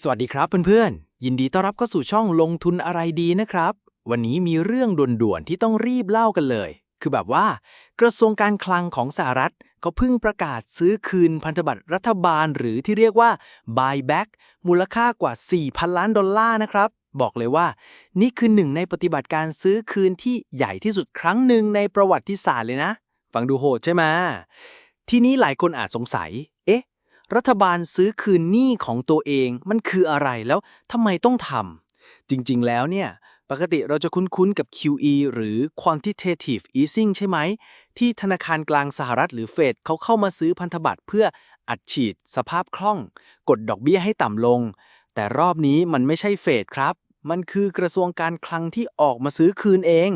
สวัสดีครับเพื่อนๆ ยินดีต้อนรับเข้าสู่ช่องลงทุนอะไรดีนะครับ วันนี้มีเรื่องด่วนๆ ที่ต้องรีบเล่ากันเลย คือแบบว่า กระทรวงการคลังของสหรัฐก็เพิ่งประกาศซื้อคืนพันธบัตรรัฐบาลหรือที่เรียกว่า buyback มูลค่ากว่า 4,000 ล้านดอลลาร์นะครับ บอกเลยว่า นี่คือหนึ่งในปฏิบัติการซื้อคืนที่ใหญ่ที่สุดครั้งหนึ่งในประวัติศาสตร์เลยนะ ฟังดูโหดใช่ไหมทีนี้หลายคนอาจสงสัย เอ๊ะ รัฐบาลซื้อคืนหนี้ของตัวเองมันคืออะไรแล้วทำไมต้องทำจริงๆแล้วเนี่ย ปกติเราจะคุ้นๆกับ QE หรือ quantitative easing ใช่ไหม ที่ธนาคารกลางสหรัฐหรือเฟดเขาเข้ามาซื้อพันธบัตรเพื่ออัดฉีดสภาพคล่อง กดดอกเบี้ยให้ต่ำลง แต่รอบนี้มันไม่ใช่เฟดครับ มันคือกระทรวงการคลังที่ออกมาซื้อคืนเอง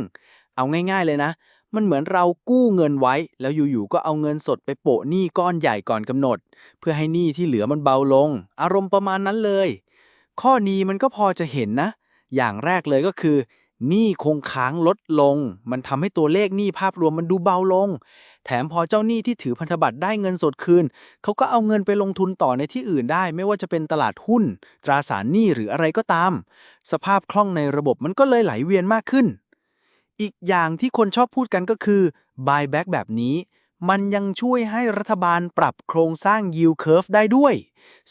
เอาง่ายๆเลยนะ มันเหมือนเรากู้เงินไว้ แล้วอยู่ๆก็เอาเงินสดไปโปะหนี้ก้อนใหญ่ก่อนกำหนด เพื่อให้หนี้ที่เหลือมันเบาลง อารมณ์ประมาณนั้นเลย ข้อนี้มันก็พอจะเห็นนะ อย่างแรกเลยก็คือหนี้คงค้างลดลง มันทำให้ตัวเลขหนี้ภาพรวมมันดูเบาลง แถมพอเจ้าหนี้ที่ถือพันธบัตรได้เงินสดคืน เขาก็เอาเงินไปลงทุนต่อในที่อื่นได้ ไม่ว่าจะเป็นตลาดหุ้น ตราสารหนี้หรืออะไรก็ตาม สภาพคล่องในระบบมันก็เลยไหลเวียนมากขึ้น อีกอย่างที่คนชอบพูดกันก็คือ buyback แบบนี้ มันยังช่วยให้รัฐบาลปรับโครงสร้าง yield curve ได้ด้วย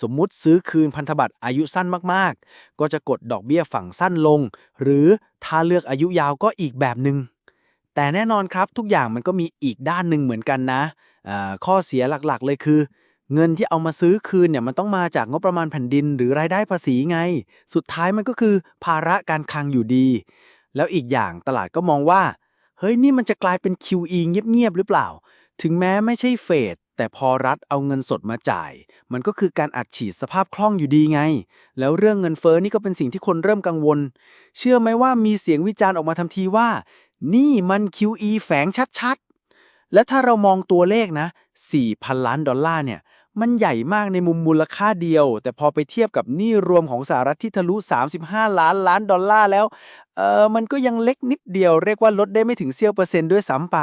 สมมุติซื้อคืนพันธบัตรอายุสั้นมากๆ ก็จะกดดอกเบี้ยฝั่งสั้นลง หรือถ้าเลือกอายุยาวก็อีกแบบหนึ่งแต่แน่นอนครับทุกอย่างมันก็มีอีกด้านหนึ่งเหมือนกันนะข้อเสียหลักๆ เลยคือ เงินที่เอามาซื้อคืนเนี่ยมันต้องมาจากงบประมาณแผ่นดิน หรือรายได้ภาษีไง สุดท้ายมันก็คือภาระการคลังอยู่ดี แล้วอีกอย่างตลาดก็มองว่า เฮ้ยนี่มันจะกลายเป็น QE เงียบๆหรือเปล่า ถึงแม้ไม่ใช่เฟดแต่พอรัฐเอาเงินสดมาจ่าย มันก็คือการอัดฉีดสภาพคล่องอยู่ดีไง แล้วเรื่องเงินเฟอ้อนี่ก็เป็นสิ่งที่คนเริ่มกังวล เชื่อไหมว่ามีเสียงวิจารณ์ออกมาทันทีว่า นี่มัน QE แฝงชัดๆ และถ้าเรามองตัวเลขนะ4,000 ล้านดอลลาร์เนี่ย มันใหญ่มากในมุมมูลค่าเดียว แต่พอไปเทียบกับหนี้รวมของสหรัฐที่ทะลุ 35 ล้านล้านดอลลาร์แล้ว เออมันก็ยังเล็กนิดเดียว เรียกว่าลดได้ไม่ถึงเสี้ยวเปอร์เซ็นต์ด้วยซ้ำไป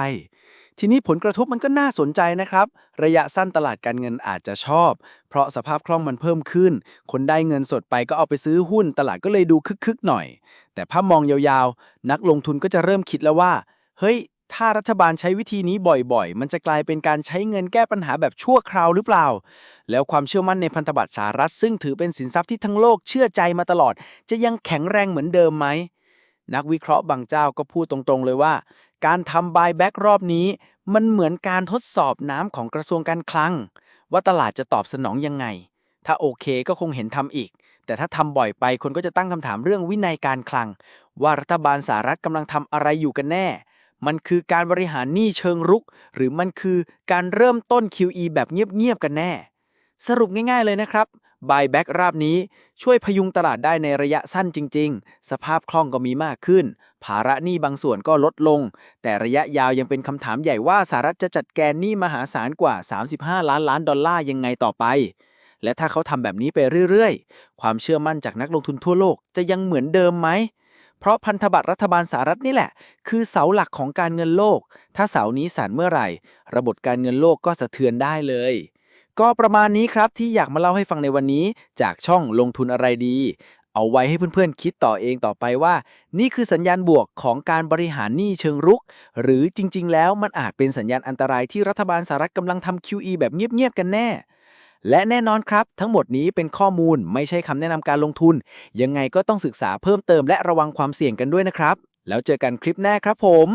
ทีนี้ผลกระทบมันก็น่าสนใจนะครับ ระยะสั้นตลาดการเงินอาจจะชอบ เพราะสภาพคล่องมันเพิ่มขึ้น คนได้เงินสดไปก็เอาไปซื้อหุ้น ตลาดก็เลยดูคึกๆหน่อย แต่ถ้ามองยาวๆ นักลงทุนก็จะเริ่มคิดแล้วว่า เฮ้ย ถ้ารัฐบาลใช้วิธีนี้บ่อยๆ มันจะกลายเป็นการใช้เงินแก้ปัญหาแบบชั่วคราวหรือเปล่า แล้วความเชื่อมั่นในพันธบัตรสหรัฐ ซึ่งถือเป็นสินทรัพย์ที่ทั้งโลกเชื่อใจมาตลอด จะยังแข็งแรงเหมือนเดิมไหม นักวิเคราะห์บางเจ้าก็พูดตรงๆเลยว่า การทำ buyback รอบนี้ มันเหมือนการทดสอบน้ำของกระทรวงการคลัง ว่าตลาดจะตอบสนองยังไง ถ้าโอเคก็คงเห็นทำอีก แต่ถ้าทำบ่อยไปคนก็จะตั้งคำถามเรื่องวินัยการคลัง ว่ารัฐบาลสหรัฐกำลังทำอะไรอยู่กันแน่ มันคือการบริหารหนี้เชิงรุก หรือมันคือการเริ่มต้น QE แบบเงียบๆกันแน่ สรุปง่ายๆเลยนะครับ buyback ราบนี้ช่วยพยุงตลาดได้ในระยะสั้นจริง ๆ สภาพคล่องก็มีมากขึ้น ภาระหนี้บางส่วนก็ลดลง แต่ระยะยาวยังเป็นคำถามใหญ่ว่าสหรัฐจะจัดแกนหนี้มหาศาลกว่า 35 ล้านล้านดอลลาร์ยังไงต่อไป และถ้าเขาทำแบบนี้ไปเรื่อย ๆ ความเชื่อมั่นจากนักลงทุนทั่วโลกจะยังเหมือนเดิมไหม เพราะพันธบัตรรัฐบาลสหรัฐนี่แหละ คือเสาหลักของการเงินโลก ถ้าเสานี้สั่นเมื่อไหร่ ระบบการเงินโลกก็สะเทือนได้เลย ก็ประมาณนี้ครับที่อยากมาเล่าให้ฟังในวันนี้ จากช่องลงทุนอะไรดี เอาไว้ให้เพื่อนๆคิดต่อเองต่อไปว่า นี่คือสัญญาณบวกของการบริหารหนี้เชิงรุก หรือจริง ๆ แล้วมันอาจเป็นสัญญาณอันตรายที่รัฐบาลสหรัฐกำลังทำ QE แบบเงียบๆกันแน่ และแน่นอนครับ ทั้งหมดนี้เป็นข้อมูลไม่ใช่คำแนะนำการลงทุน ยังไงก็ต้องศึกษาเพิ่มเติมและระวังความเสี่ยงกันด้วยนะครับ แล้วเจอกันคลิปหน้าครับผม